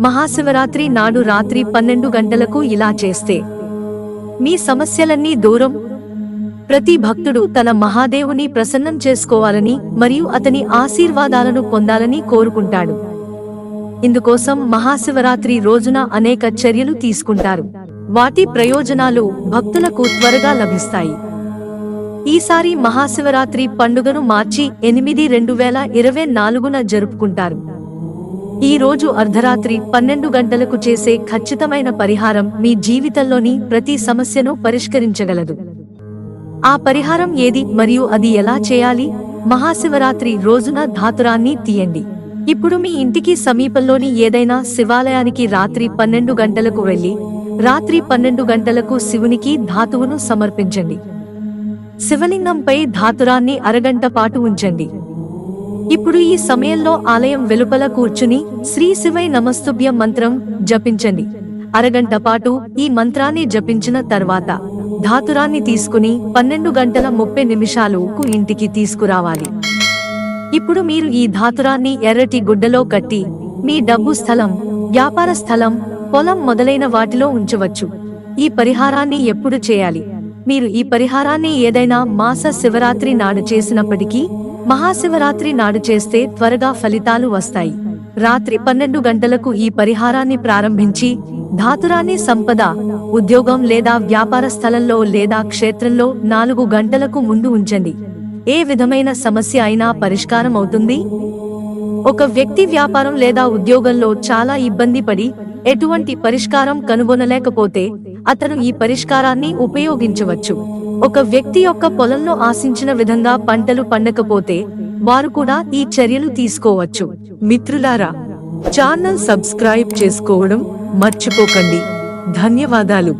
మహాశివరాత్రి నాడు రాత్రి పన్నెండు గంటలకు ఇలా చేస్తే. మీ సమస్యలన్నీ దూరం. ప్రతి భక్తుడు తన మహాదేవుని ప్రసన్నం చేసుకోవాలని మరియు అతని ఆశీర్వాదాలను పొందాలని కోరుకుంటాడు. ఇందుకోసం మహాశివరాత్రి రోజున అనేక చర్యలు తీసుకుంటారు. వాటి ప్రయోజనాలు భక్తులకు త్వరగా లభిస్తాయి. ఈసారి మహాశివరాత్రి పండుగను మార్చి ఎనిమిది రెండు వేల ఇరవై నాలుగున జరుపుకుంటారు. ఈ రోజు అర్ధరాత్రి పన్నెండు గంటలకు చేసే ఖచ్చితమైన పరిహారం మీ జీవితంలోని ప్రతి సమస్యను పరిష్కరించగలదు. ఆ పరిహారం ఏది మరియు అది ఎలా చేయాలి? మహాశివరాత్రి రోజున ధాతురాన్ని తీయండి. ఇప్పుడు మీ ఇంటికి సమీపంలోని ఏదైనా శివాలయానికి రాత్రి పన్నెండు గంటలకు వెళ్ళి రాత్రి పన్నెండు గంటలకు శివునికి ధాతువును సమర్పించండి. శివలింగంపై ధాతురాన్ని అరగంట పాటు ఉంచండి. ఇప్పుడు ఈ సమయంలో ఆలయం వెలుపల కూర్చుని శ్రీ శివై నమస్తుభ్య మంత్రం జపించండి. అరగంట పాటు ఈ మంత్రాన్ని జపించిన తర్వాత ధాతురాన్ని తీసుకుని పన్నెండు గంటల ముప్పై నిమిషాలకు ఇంటికి తీసుకురావాలి. ఇప్పుడు మీరు ఈ ధాతురాన్ని ఎర్రటి గుడ్డలో కట్టి మీ డబ్బు స్థలం వ్యాపార స్థలం పొలం మొదలైన వాటిలో ఉంచవచ్చు. ఈ పరిహారాన్ని ఎప్పుడు చేయాలి? మీరు ఈ పరిహారాన్ని ఏదైనా మాస శివరాత్రి నాడు చేసినప్పటికీ మహాశివరాత్రి నాడు చేస్తే త్వరగా ఫలితాలు వస్తాయి. రాత్రి పన్నెండు గంటలకు ఈ పరిహారాన్ని ప్రారంభించి ధాతురాన్ని సంపద ఉద్యోగం లేదా వ్యాపార స్థలంలో లేదా క్షేత్రంలో నాలుగు గంటలకు ముందు ఉంచండి. ఏ విధమైన సమస్య అయినా పరిష్కారం అవుతుంది? ఒక వ్యక్తి వ్యాపారం లేదా ఉద్యోగంలో చాలా ఇబ్బంది పడి ఎటువంటి పరిష్కారం కనుగొనలేకపోతే అతను ఈ పరిష్కారాన్ని ఉపయోగించవచ్చు. ఒక వ్యక్తి యొక్క పొలంలో ఆశించిన విధంగా పంటలు పండకపోతే వారు కూడా ఈ చర్యలు తీసుకోవచ్చు. మిత్రులారా ఛానల్ సబ్స్క్రైబ్ చేసుకోవడం మర్చిపోకండి. ధన్యవాదాలు.